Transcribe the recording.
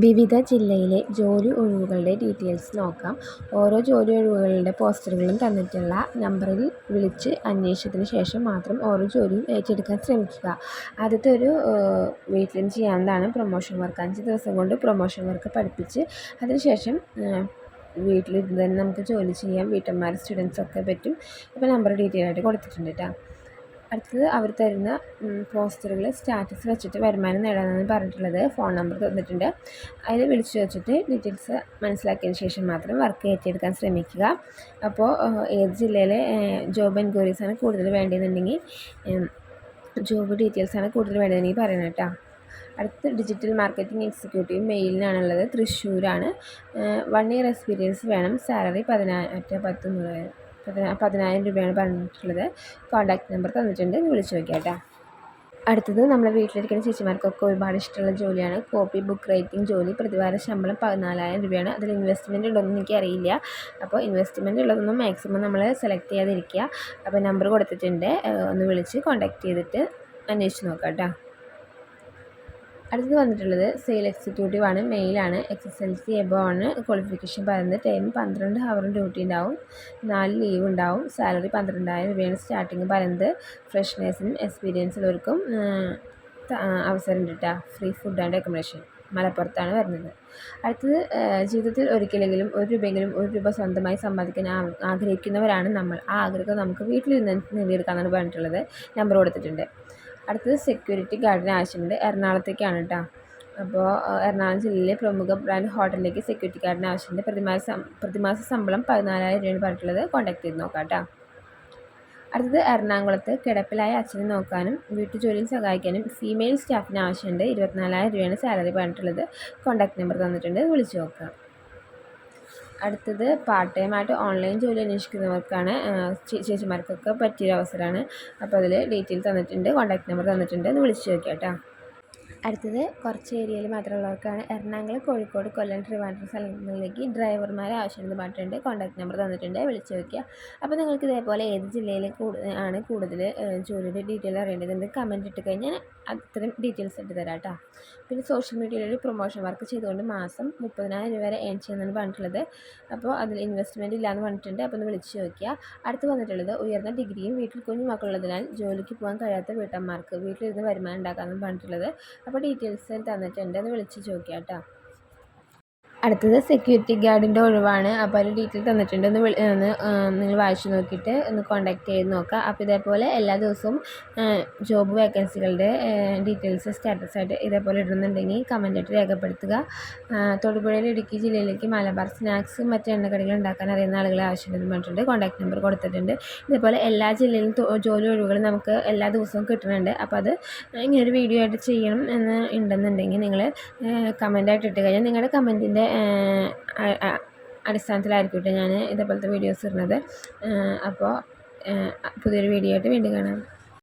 വിവിധ ജില്ലയിലെ ജോലി ഒഴിവുകളുടെ ഡീറ്റെയിൽസ് നോക്കാം. ഓരോ ജോലി ഒഴിവുകളുടെ പോസ്റ്ററുകളും തന്നിട്ടുള്ള നമ്പറിൽ വിളിച്ച് അന്വേഷിച്ചതിന് ശേഷം മാത്രം ഓരോ ജോലിയും ഏറ്റെടുക്കാൻ ശ്രമിക്കുക. ആദ്യത്തെ ഒരു വീട്ടിലിരുന്ന് ചെയ്യാവുന്നതാണ് പ്രൊമോഷൻ വർക്ക്. അഞ്ച് ദിവസം കൊണ്ട് പ്രൊമോഷൻ വർക്ക് പഠിപ്പിച്ച് അതിനുശേഷം വീട്ടിലിരുന്ന് തന്നെ നമുക്ക് ജോലി ചെയ്യാം. വീട്ടമ്മമാർ സ്റ്റുഡൻസൊക്കെ പറ്റും. ഇപ്പോൾ നമ്പർ ഡീറ്റെയിൽ ആയിട്ട് കൊടുത്തിട്ടുണ്ട് കേട്ടോ അടുത്തത് അവർ തരുന്ന പോസ്റ്ററുകൾ സ്റ്റാറ്റസ് വെച്ചിട്ട് വരുമാനം നേടാനാണ് പറഞ്ഞിട്ടുള്ളത്. ഫോൺ നമ്പർ തന്നിട്ടുണ്ട്. അതിൽ വിളിച്ചു വെച്ചിട്ട് ഡീറ്റെയിൽസ് മനസ്സിലാക്കിയതിന് ശേഷം മാത്രം വർക്ക് ഏറ്റെടുക്കാൻ ശ്രമിക്കുക. അപ്പോൾ ഏത് ജില്ലയിലെ ജോബ് എൻക്വയറീസാണ് കൂടുതൽ വേണ്ടതെന്നുണ്ടെങ്കിൽ ജോബ് ഡീറ്റെയിൽസാണ് കൂടുതൽ വേണ്ടതെന്നെങ്കിൽ പറയണം കേട്ടോ. അടുത്ത ഡിജിറ്റൽ മാർക്കറ്റിംഗ് എക്സിക്യൂട്ടീവ് മെയിലിനാണുള്ളത് തൃശ്ശൂരാണ്. വൺ ഇയർ എക്സ്പീരിയൻസ് വേണം. സാലറി പതിനായിരത്തി പത്തൊമ്പത് പതിനായിരം രൂപയാണ് പറഞ്ഞിട്ടുള്ളത്. കോൺടാക്ട് നമ്പർ തന്നിട്ടുണ്ട്. വിളിച്ചു കേട്ടോ. അടുത്തത് നമ്മൾ വീട്ടിലിരിക്കുന്ന ചേച്ചിമാർക്കൊക്കെ ഒരുപാട് ഇഷ്ടമുള്ള ജോലിയാണ്. കോപ്പി ബുക്ക് റൈറ്റിംഗ് ജോലി പ്രതിവാര ശമ്പളം പതിനാലായിരം രൂപയാണ്. അതിൽ ഇൻവെസ്റ്റ്മെന്റ് ഉണ്ടോയെന്ന് എനിക്കറിയില്ല അപ്പോൾ ഇൻവെസ്റ്റ്മെന്റ് ഉള്ളതൊന്നും മാക്സിമം നമ്മൾ സെലക്ട് ചെയ്യാതിരിക്കുക. അപ്പോൾ നമ്പർ കൊടുത്തിട്ടുണ്ട്. ഒന്ന് വിളിച്ച് കോൺടാക്ട് ചെയ്തിട്ട് അന്വേഷിച്ച് നോക്കാം കേട്ടോ. അടുത്തത് വന്നിട്ടുള്ളത് സെയിൽ എക്സിക്യൂട്ടീവ് ആണ് മെയിലാണ് X S L C above ആണ് ക്വാളിഫിക്കേഷൻ പറയുന്നത് ടൈം പന്ത്രണ്ട് ഹവറും ഡ്യൂട്ടി ഉണ്ടാവും നാല് ലീവ് ഉണ്ടാവും സാലറി പന്ത്രണ്ടായിരം രൂപയാണ് സ്റ്റാർട്ടിങ് പറയുന്നത്. ഫ്രഷ്നേഴ്സിനും എക്സ്പീരിയൻസ് ഉള്ളവർക്കും അവസരം കിട്ടുക ഫ്രീ ഫുഡ് ആൻഡ് അക്കോമഡേഷൻ മലപ്പുറത്താണ് വരുന്നത്. അടുത്തത് ജീവിതത്തിൽ ഒരിക്കലെങ്കിലും ഒരു രൂപയെങ്കിലും ഒരു രൂപ സ്വന്തമായി സമ്പാദിക്കാൻ ആഗ്രഹിക്കുന്നവരാണ് നമ്മൾ. ആ ആഗ്രഹം നമുക്ക് വീട്ടിലിരുന്ന് നേടിയെടുക്കാമെന്നാണ് പറഞ്ഞിട്ടുള്ളത്. നമ്പർ കൊടുത്തിട്ടുണ്ട്. അടുത്തത് സെക്യൂരിറ്റി ഗാർഡിന് ആവശ്യമുണ്ട്. എറണാകുളത്തേക്കാണ് കേട്ടോ. അപ്പോൾ എറണാകുളം ജില്ലയിലെ പ്രമുഖ ബ്രാൻഡ് ഹോട്ടലിലേക്ക് സെക്യൂരിറ്റി ഗാർഡിന് ആവശ്യമുണ്ട്. പ്രതിമാസ പ്രതിമാസ ശമ്പളം പതിനാലായിരം രൂപയാണ് പറഞ്ഞിട്ടുള്ളത്. കോൺടാക്ട് ചെയ്ത് നോക്കാം കേട്ടോ. അടുത്തത് എറണാകുളത്ത് കിടപ്പിലായ അച്ഛനെ നോക്കാനും വീട്ടുജോലിയിൽ സഹായിക്കാനും ഫീമെയിൽ സ്റ്റാഫിന് ആവശ്യമുണ്ട്. ഇരുപത്തിനാലായിരം രൂപയാണ് സാലറി പറഞ്ഞിട്ടുള്ളത്. കോൺടാക്ട് നമ്പർ തന്നിട്ടുണ്ട്. വിളിച്ചു നോക്കാം. അടുത്തത് പാർട്ട് ടൈം ആയിട്ട് ഓൺലൈൻ ജോലി അന്വേഷിക്കുന്നവർക്കാണ് ചേച്ചിമാർക്കൊക്കെ പറ്റിയൊരു അവസരമാണ് അപ്പോൾ അതിൽ ഡീറ്റെയിൽ തന്നിട്ടുണ്ട് കോൺടാക്ട് നമ്പർ തന്നിട്ടുണ്ട്. ഒന്ന് വിളിച്ച് ചോദിക്കാം കേട്ടോ അടുത്തത് കുറച്ച് ഏരിയയിൽ മാത്രമുള്ളവർക്കാണ് എറണാകുളം കോഴിക്കോട് കൊല്ലം ട്രിവാൻഡ്രം സ്ഥലങ്ങളിലേക്ക് ഡ്രൈവർമാരെ ആവശ്യമുള്ള പറഞ്ഞിട്ടുണ്ട് കോൺടാക്ട് നമ്പർ തന്നിട്ടുണ്ട്. വിളിച്ച് നോക്കുക അപ്പോൾ നിങ്ങൾക്ക് ഇതേപോലെ ഏത് ജില്ലയിൽ ആണ് കൂടുതൽ ജോലിയുടെ ഡീറ്റെയിൽ അറിയേണ്ടത് കമന്റ് ഇട്ട് കഴിഞ്ഞാൽ അത്തരം ഡീറ്റെയിൽസ് ഇട്ട് തരാം കേട്ടോ. പിന്നെ സോഷ്യൽ മീഡിയയിൽ ഒരു പ്രൊമോഷൻ വർക്ക് ചെയ്തുകൊണ്ട് മാസം മുപ്പതിനായിരം രൂപ വരെ ഏൺ ചെയ്യുന്നതാണ് പറഞ്ഞിട്ടുള്ളത്. അപ്പോൾ അതിൽ ഇൻവെസ്റ്റ്മെന്റ് ഇല്ലയെന്ന് പറഞ്ഞിട്ടുണ്ട്. അപ്പോൾ ഒന്ന് വിളിച്ച് നോക്കുക അടുത്ത് വന്നിട്ടുള്ളത് ഉയർന്ന ഡിഗ്രിയും വീട്ടിൽ കുഞ്ഞു മക്കളുള്ളതിനാൽ ജോലിക്ക് പോകാൻ കഴിയാത്ത വീട്ടമ്മമാർക്ക് വീട്ടിലിരുന്ന് വരുമാനം ഉണ്ടാക്കാമെന്ന് പറഞ്ഞിട്ടുള്ളത്. അപ്പോൾ ഡീറ്റെയിൽസ് തന്നിട്ടുണ്ട്. ഒന്ന് വിളിച്ച് ചോദിക്കാം കേട്ടോ അടുത്തത് സെക്യൂരിറ്റി ഗാർഡിന്റെ ഒഴിവാണ്. അപ്പോൾ അതിൽ ഡീറ്റെയിൽ തന്നിട്ടുണ്ട്. ഒന്ന് ഒന്ന് നിങ്ങൾ വായിച്ചു നോക്കിയിട്ട് ഒന്ന് കോൺടാക്ട് ചെയ്ത് നോക്കുക. അപ്പോൾ ഇതേപോലെ എല്ലാ ദിവസവും ജോബ് വേക്കൻസികളുടെ ഡീറ്റെയിൽസ് സ്റ്റാറ്റസ് ആയിട്ട് ഇതേപോലെ ഇടുന്നുണ്ടെങ്കിൽ കമന്റായിട്ട് രേഖപ്പെടുത്തുക. തൊടുപുഴയിൽ ഇടുക്കി ജില്ലയിലേക്ക് മലബാർ സ്നാക്സ് മറ്റ് എണ്ണക്കടികൾ ഉണ്ടാക്കാൻ അറിയുന്ന ആളുകളെ ആവശ്യമുണ്ടെന്ന് പറഞ്ഞിട്ടുണ്ട്. കോൺടാക്ട് നമ്പർ കൊടുത്തിട്ടുണ്ട്. ഇതേപോലെ എല്ലാ ജില്ലയിലും ജോലി ഒഴിവുകൾ നമുക്ക് എല്ലാ ദിവസവും കിട്ടുന്നുണ്ട്. അപ്പോൾ അത് ഇങ്ങനൊരു വീഡിയോ ആയിട്ട് ചെയ്യണം എന്ന് ഉണ്ടെന്നുണ്ടെങ്കിൽ നിങ്ങൾ കമന്റായിട്ട് ഇട്ട് കഴിഞ്ഞാൽ നിങ്ങളുടെ കമന്റിന്റെ അടിസ്ഥാനത്തിലായിരിക്കും ഞാൻ ഇതേപോലത്തെ വീഡിയോസ് ഇടുന്നത്. അപ്പോൾ പുതിയൊരു വീഡിയോ ആയിട്ട് വീണ്ടും കാണാം.